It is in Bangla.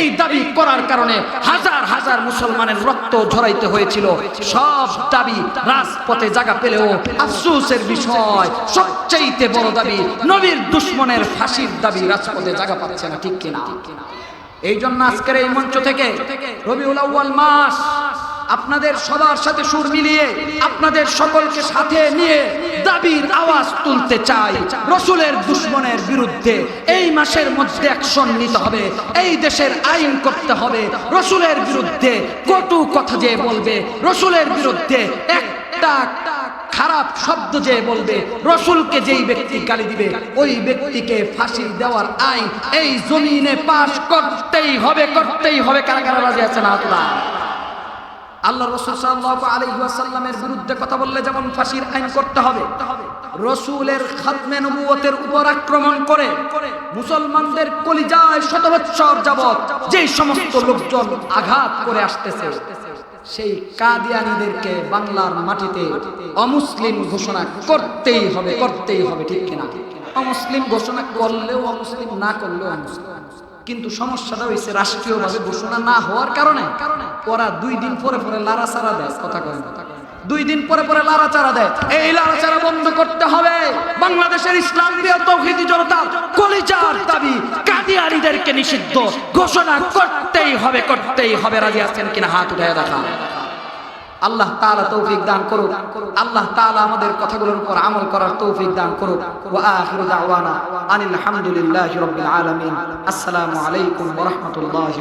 এই দাবি করার কারণে হাজার হাজার মুসলমানের রক্ত ঝরাইতে হয়েছিল। সব দাবি রাজপথে জায়গা পেলেও আফসোসের বিষয়। সবচাইতে বড় দাবি নবীর দুশ্মনের ফাঁসির দাবি রাজপথে জায়গা পাচ্ছে না, ঠিক কিনা? এই জন্য আজকের এই মঞ্চ থেকে রবিউল আউয়াল মাস আপনাদের সবার সাথে সুর মিলিয়ে আপনাদের সকলকে সাথে নিয়ে দাবির আওয়াজ তুলতে চাই রসুলের দুশ্মনের বিরুদ্ধে। এই মাসের মধ্যে অ্যাকশন নিতে হবে। এই দেশের আইন করতে হবে। রসুলের বিরুদ্ধে কটু কথা যে বলবে, রসুলের বিরুদ্ধে একটা খারাপ শব্দ যে বলবে, রসুলকে যেই ব্যক্তি গালি দিবে, ওই ব্যক্তিকে ফাঁসি দেওয়ার আইন এই জমিনে পাশ করতেই হবে করতেই হবে। কারা কারা রাজি আছে না আল্লাহ রসুল সাল্লাল্লাহু আলাইহি ওয়াসাল্লামের বিরুদ্ধে কথা বললে যেমন ফাঁসির আইন করতে হবে, রসুলের খাতমে নবুয়তের উপর আক্রমণ করে মুসলমানদের কলিজায় শত বৎসর যাবত যেই সমস্ত লোকজন আঘাত করে আসতেছে, সেই কাদিয়ানীদেরকে বাংলার মাটিতে অমুসলিম ঘোষণা করতেই হবে করতেই হবে, ঠিক কিনা? অমুসলিম ঘোষণা করলেও অমুসলিম না করলেও অমুসলিম। কিন্তু সমস্যাটা হয়েছে রাষ্ট্রীয়ভাবে ঘোষণা না হওয়ার কারণে ওরা দুই দিন পরে পরে লারা সারা দেয়, কথা না। দুই দিন পরে পরে লাড়াচাড়া দেয়। এই লাড়াচাড়া বন্ধ করতে হবে। বাংলাদেশের ইসলাম কলিজার নিষিদ্ধ, ঘোষণা করতেই হবে করতেই হবে। রাজি আছেন কিনা হাত উঠে দেখা। আল্লাহ তাআলা তৌফিক দান করুক। আল্লাহ তাআলা আমাদের কথাগুলোর উপর আমল করার তৌফিক দান করুক। ওয়া আখিরু দাওয়ানা আনিল হামদুলিল্লাহি রাব্বিল আলামিন। আসসালামু আলাইকুম রাহমাতুল্লাহি